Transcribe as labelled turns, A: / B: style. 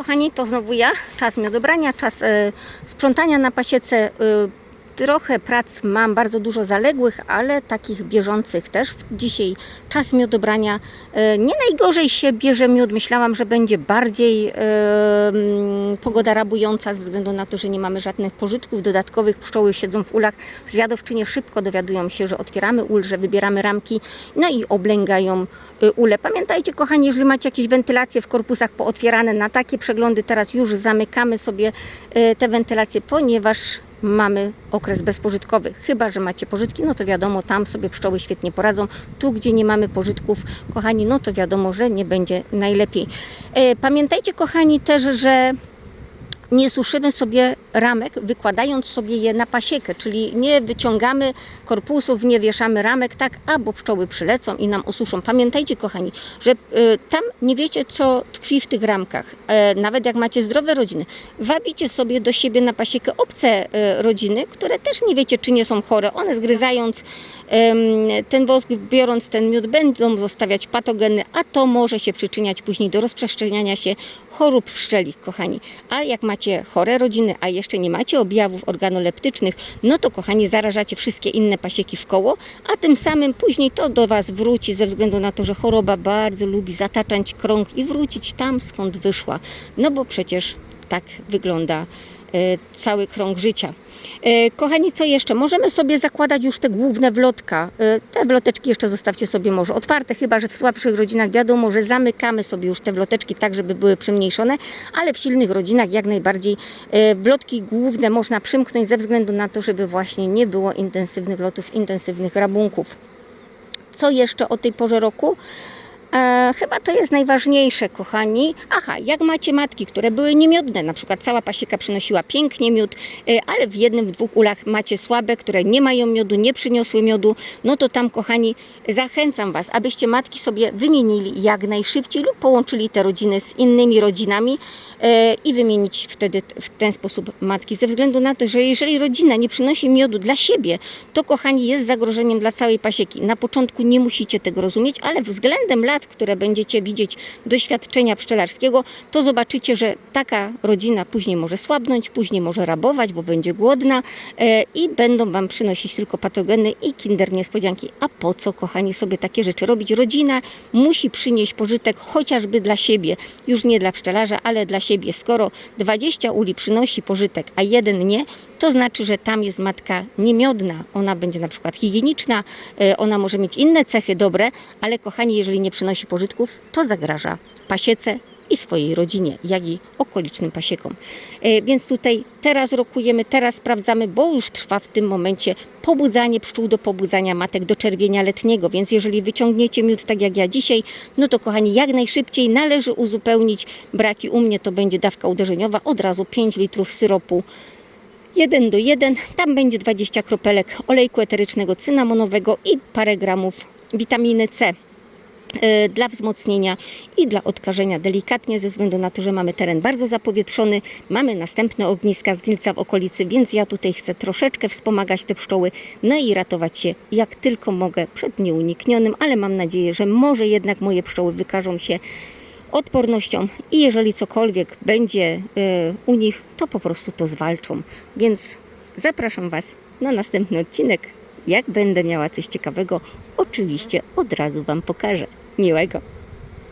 A: kochani, to znowu ja. Czas miodobrania, czas e, sprzątania na pasiece. E, trochę prac mam, bardzo dużo zaległych, ale takich bieżących też. Dzisiaj czas miodobrania. E, nie najgorzej się bierze miód. Myślałam, że będzie bardziej e, mm, pogoda rabująca ze względu na to, że nie mamy żadnych pożytków dodatkowych. Pszczoły siedzą w ulach. Zjadowczynie szybko dowiadują się, że otwieramy ul, że wybieramy ramki, no i oblęgają y, ule. Pamiętajcie, kochani, jeżeli macie jakieś wentylacje w korpusach pootwierane, na takie przeglądy teraz już zamykamy sobie te wentylacje, ponieważ mamy okres bezpożytkowy. Chyba, że macie pożytki, no to wiadomo, tam sobie pszczoły świetnie poradzą. Tu, gdzie nie mamy pożytków, kochani, no to wiadomo, że nie będzie najlepiej. E, Pamiętajcie, kochani, też, że nie suszymy sobie ramek, wykładając sobie je na pasiekę, czyli nie wyciągamy korpusów, nie wieszamy ramek tak, a bo pszczoły przylecą i nam osuszą. Pamiętajcie, kochani, że y, tam nie wiecie, co tkwi w tych ramkach. E, nawet jak macie zdrowe rodziny, wabicie sobie do siebie na pasiekę obce e, rodziny, które też nie wiecie, czy nie są chore. One zgryzając ten wosk, biorąc ten miód, będą zostawiać patogeny, a to może się przyczyniać później do rozprzestrzeniania się chorób pszczelich, kochani. A jak macie chore rodziny, a jeszcze nie macie objawów organoleptycznych, no to kochani, zarażacie wszystkie inne pasieki w koło, a tym samym później to do Was wróci ze względu na to, że choroba bardzo lubi zataczać krąg i wrócić tam, skąd wyszła. No bo przecież tak wygląda cały krąg życia. E, Kochani, co jeszcze? Możemy sobie zakładać już te główne wlotka. E, Te wloteczki jeszcze zostawcie sobie może otwarte, chyba że w słabszych rodzinach wiadomo, że zamykamy sobie już te wloteczki tak, żeby były przymniejszone, ale w silnych rodzinach jak najbardziej wlotki główne można przymknąć ze względu na to, żeby właśnie nie było intensywnych lotów, intensywnych rabunków. Co jeszcze o tej porze roku? E, chyba to jest najważniejsze, kochani. Aha, jak macie matki, które były niemiodne, na przykład cała pasieka przynosiła pięknie miód, e, ale w jednym, w dwóch ulach macie słabe, które nie mają miodu, nie przyniosły miodu, no to tam, kochani, zachęcam Was, abyście matki sobie wymienili jak najszybciej lub połączyli te rodziny z innymi rodzinami e, i wymienić wtedy w ten sposób matki, ze względu na to, że jeżeli rodzina nie przynosi miodu dla siebie, to kochani jest zagrożeniem dla całej pasieki. Na początku nie musicie tego rozumieć, ale względem lat, które będziecie widzieć doświadczenia pszczelarskiego, to zobaczycie, że taka rodzina później może słabnąć, później może rabować, bo będzie głodna e, i będą Wam przynosić tylko patogeny i kinder niespodzianki. A po co, kochani, sobie takie rzeczy robić? Rodzina musi przynieść pożytek chociażby dla siebie, już nie dla pszczelarza, ale dla siebie. Skoro 20 uli przynosi pożytek, a jeden nie, to znaczy, że tam jest matka niemiodna. Ona będzie na przykład higieniczna, e, ona może mieć inne cechy dobre, ale kochani, jeżeli nie przynosi pożytków, to zagraża pasiece i swojej rodzinie, jak i okolicznym pasiekom. E, Więc tutaj teraz rokujemy, teraz sprawdzamy, bo już trwa w tym momencie pobudzanie pszczół do pobudzania matek do czerwienia letniego. Więc jeżeli wyciągniecie miód tak jak ja dzisiaj, no to kochani, jak najszybciej należy uzupełnić braki. U mnie to będzie dawka uderzeniowa, od razu 5 litrów syropu 1 do 1, tam będzie 20 kropelek olejku eterycznego cynamonowego i parę gramów witaminy C e, dla wzmocnienia i dla odkażenia delikatnie, ze względu na to, że mamy teren bardzo zapowietrzony, mamy następne ogniska zgnilca w okolicy, więc ja tutaj chcę troszeczkę wspomagać te pszczoły, no i ratować się jak tylko mogę przed nieuniknionym, ale mam nadzieję, że może jednak moje pszczoły wykażą się odpornością i jeżeli cokolwiek będzie y, u nich, to po prostu to zwalczą. Więc zapraszam Was na następny odcinek. Jak będę miała coś ciekawego, oczywiście od razu Wam pokażę. Miłego!